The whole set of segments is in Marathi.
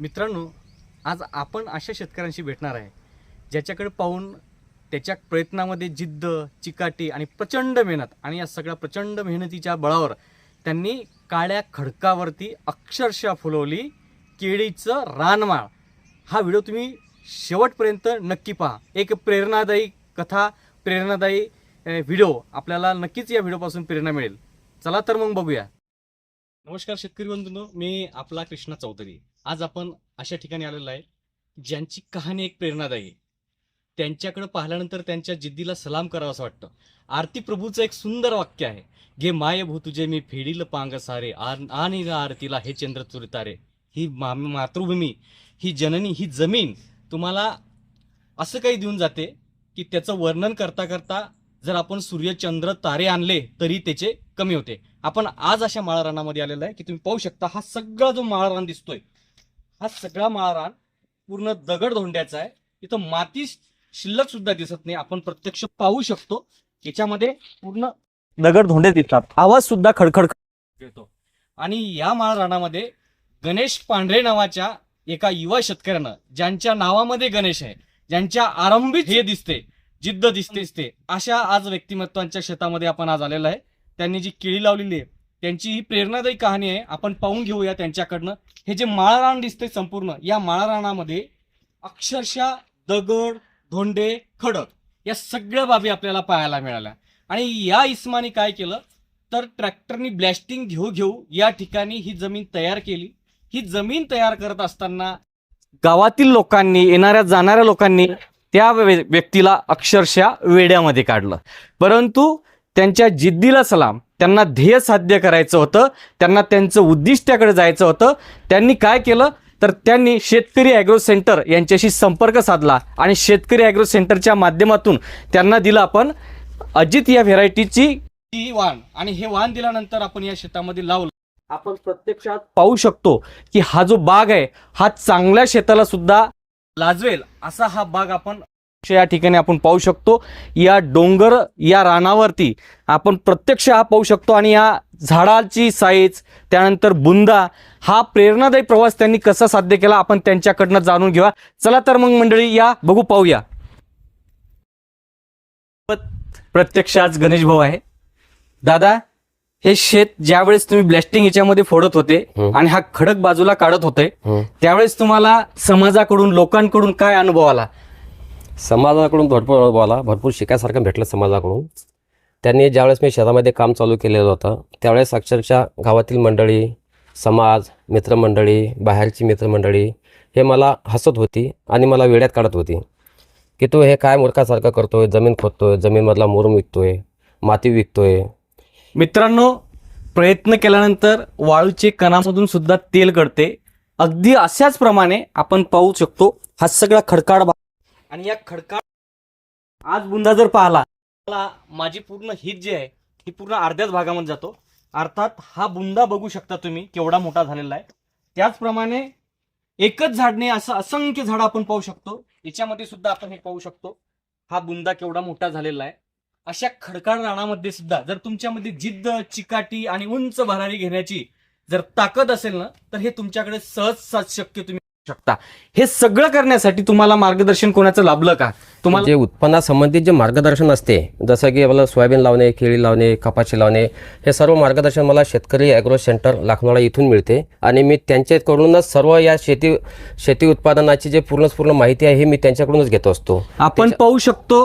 मित्रांनो आज आपण अशा शेतकऱ्यांशी भेटणार आहे ज्याच्याकडे पाहून त्याच्या प्रयत्नामध्ये जिद्द चिकाटी आणि प्रचंड मेहनत आणि या सगळ्या प्रचंड मेहनतीच्या बळावर त्यांनी काळ्या खडकावरती अक्षरशः फुलवली केळीचं रानमाळ. हा व्हिडिओ तुम्ही शेवटपर्यंत नक्की पहा. एक प्रेरणादायी कथा प्रेरणादायी व्हिडिओ आपल्याला नक्कीच या व्हिडिओपासून प्रेरणा मिळेल. चला तर मग बघूया. नमस्कार शेतकरी बंधूंनो मी आपला कृष्णा चौधरी. आज आपण अशा ठिकाणी आलेलो आहे ज्यांची कहाणी एक प्रेरणादायी आहे. त्यांच्याकडे पाहिल्यानंतर त्यांच्या जिद्दीला सलाम करावा असं वाटतं. आरती प्रभूचं एक सुंदर वाक्य आहे घे माय भू तुझे मी फेडील पांग सारे आर- आणि आरतीला हे चंद्र चुरतारे. ही मा मातृभूमी ही जननी ही जमीन तुम्हाला असं काही देऊन जाते की त्याचं वर्णन करता करता जर आपण सूर्य चंद्र तारे आणले तरी त्याचे कमी होते. आपण आज अशा माळरानामध्ये आलेलं आहे की तुम्ही पाहू शकता हा सगळा जो माळरान दिसतोय हा सगळा माळरान पूर्ण दगड धोंड्याचा आहे. इथं माती शिल्लक सुद्धा दिसत नाही. आपण प्रत्यक्ष पाहू शकतो. याच्यामध्ये पूर्ण दगड धोंडे दिसतात. आवाज सुद्धा खडखड येतो. आणि या माळरानामध्ये गणेश पांढरे नावाच्या एका युवा शेतकऱ्यानं ज्यांच्या नावामध्ये गणेश आहे ज्यांच्या आरंभीत हे दिसते जिद्द दिसते दिसते अशा आज व्यक्तिमत्वांच्या शेतामध्ये आपण आज आलेलो आहे. त्यांनी जी केळी लावलेली आहे त्यांची ही प्रेरणादायी कहाणी आहे. आपण पाहून घेऊया त्यांच्याकडनं. हे जे माळरान दिसते संपूर्ण या माळरानामध्ये अक्षरशः दगड धोंडे खडक या सगळ्या बाबी आपल्याला पाहायला मिळाल्या. आणि या इस्माने काय केलं? तर ट्रॅक्टरनी ब्लॅस्टिंग घेऊ घेऊ या ठिकाणी ही जमीन तयार केली. ही जमीन तयार करत असताना गावातील लोकांनी येणाऱ्या जाणाऱ्या लोकांनी त्या व्य- व्यक्तीला अक्षरशः वेड्यामध्ये काढलं. परंतु त्यांच्या जिद्दीला सलाम त्यांना ध्येय साध्य करायचं होतं त्यांना त्यांचं उद्दिष्टाकडे जायचं होतं. त्यांनी काय केलं? तर त्यांनी शेतकरी ॲग्रो सेंटर यांच्याशी संपर्क साधला आणि शेतकरी ॲग्रो सेंटरच्या माध्यमातून त्यांना दिलं आपण अजित या व्हेरायटीची ही वाण. आणि हे वाण दिल्यानंतर आपण या शेतामध्ये लावलं. आपण प्रत्यक्षात पाहू शकतो की हा जो बाग आहे हा चांगल्या शेताला सुद्धा लाजवेल. असा हा बाग आपण या ठिकाणी आपण पाहू शकतो या डोंगर या रानावरती आपण प्रत्यक्ष हा पाहू शकतो आणि या झाडाची साईज त्यानंतर बुंदा हा प्रेरणादायी प्रवास त्यांनी कसा साध्य केला आपण त्यांच्याकडनं जाणून घेऊया चला तर मग मंडळी या बघू पाहूया प्रत्यक्ष आज गणेश भाऊ आहे दादा हे शेत ज्यावेळेस तुम्ही ब्लॅस्टिंग याच्यामध्ये फोडत होते हं. आणि हा खडक बाजूला काढत होते हं. त्यावेळेस तुम्हाला समाजाकडून लोकांकडून काय अनुभव आला समाजाकडून भरपूर अनुभव आला भरपूर शिकायसारखं भेटलं समाजाकडून. त्यांनी ज्यावेळेस मी शेतामध्ये काम चालू केलेलं होतं त्यावेळेस अक्षरशः गावातील मंडळी समाज मित्रमंडळी बाहेरची मित्रमंडळी हे मला हसत होती आणि मला वेड्यात काढत होती की तो हे काय मूर्खासारखं करतोय जमीन खोदतोय जमीनमधला मुरुम विकतोय माती विकतोय. मित्रांनो प्रयत्न केल्यानंतर वाळूचे कणामधून सुद्धा तेल गळते. अगदी अशाच प्रमाणे आपण पाहू शकतो हा सगळा खडकाळ आणि या खडकाळ आज बुंदा जर पाहिला मला माझी पूर्ण हित जी आहे ही पूर्ण अर्ध्याच भागामध्ये जातो. अर्थात हा बुंदा बघू शकता तुम्ही केवढा मोठा झालेला आहे. त्याचप्रमाणे एकच झाड नाही असं असंख्य झाड आपण पाहू शकतो. याच्यामध्ये सुद्धा आपण हे पाहू शकतो हा बुंदा केवढा मोठा झालेला आहे. अशा खडकाळ रानामध्ये सुद्धा जर तुमच्यामध्ये जिद्द चिकाटी आणि उंच भरारी घेण्याची जर ताकद असेल ना तर हे तुमच्याकडे सहज सहज शक्य तुम्ही शकता. हे सगळं करण्यासाठी तुम्हाला मार्गदर्शन कोणाचं लाभलं का? तुम्हाला जे उत्पन्नासंबंधित जे मार्गदर्शन असते जसं की मला सोयाबीन लावणे केळी लावणे कपाशी लावणे हे सर्व मार्गदर्शन मला शेतकरी ॲग्रो सेंटर लाखनोळा इथून मिळते. आणि मी त्यांच्याकडूनच सर्व या शेती शेती उत्पादनाची जे पूर्ण पूर्ण माहिती आहे हे मी त्यांच्याकडूनच घेत असतो. आपण पाहू शकतो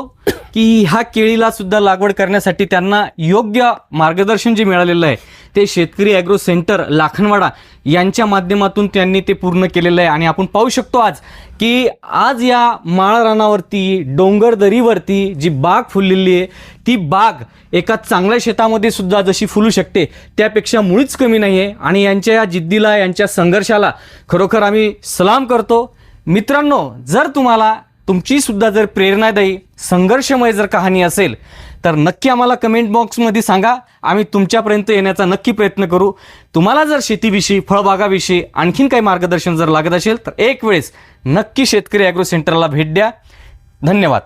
की ह्या केळीला सुद्धा लागवड करण्यासाठी त्यांना योग्य मार्गदर्शन जे मिळालेलं आहे ते शेतकरी ॲग्रो सेंटर लाखनवाडा यांच्या माध्यमातून त्यांनी ते पूर्ण केलेलं आहे. आणि आपण पाहू शकतो आज की आज या माळरानावरती डोंगरदरीवरती डोंगर दरीवरती जी बाग फुललेली आहे ती बाग एका चांगल्या शेतामध्ये सुद्धा जशी फुलू शकते त्यापेक्षा मुळीच कमी नाही आहे आणि यांच्या या जिद्दीला यांच्या संघर्षाला खरोखर आम्ही सलाम करतो. मित्रांनो जर तुम्हाला तुमची सुद्धा जर प्रेरणादायी संघर्षमय जर कहाणी असेल तर नक्की आम्हाला कमेंट बॉक्समध्ये सांगा. आम्ही तुमच्यापर्यंत येण्याचा नक्की प्रयत्न करू. तुम्हाला जर शेतीविषयी फळबागाविषयी आणखीन काही मार्गदर्शन जर लागत असेल तर एक वेळेस नक्की शेतकरी ॲग्रो सेंटरला भेट द्या. धन्यवाद.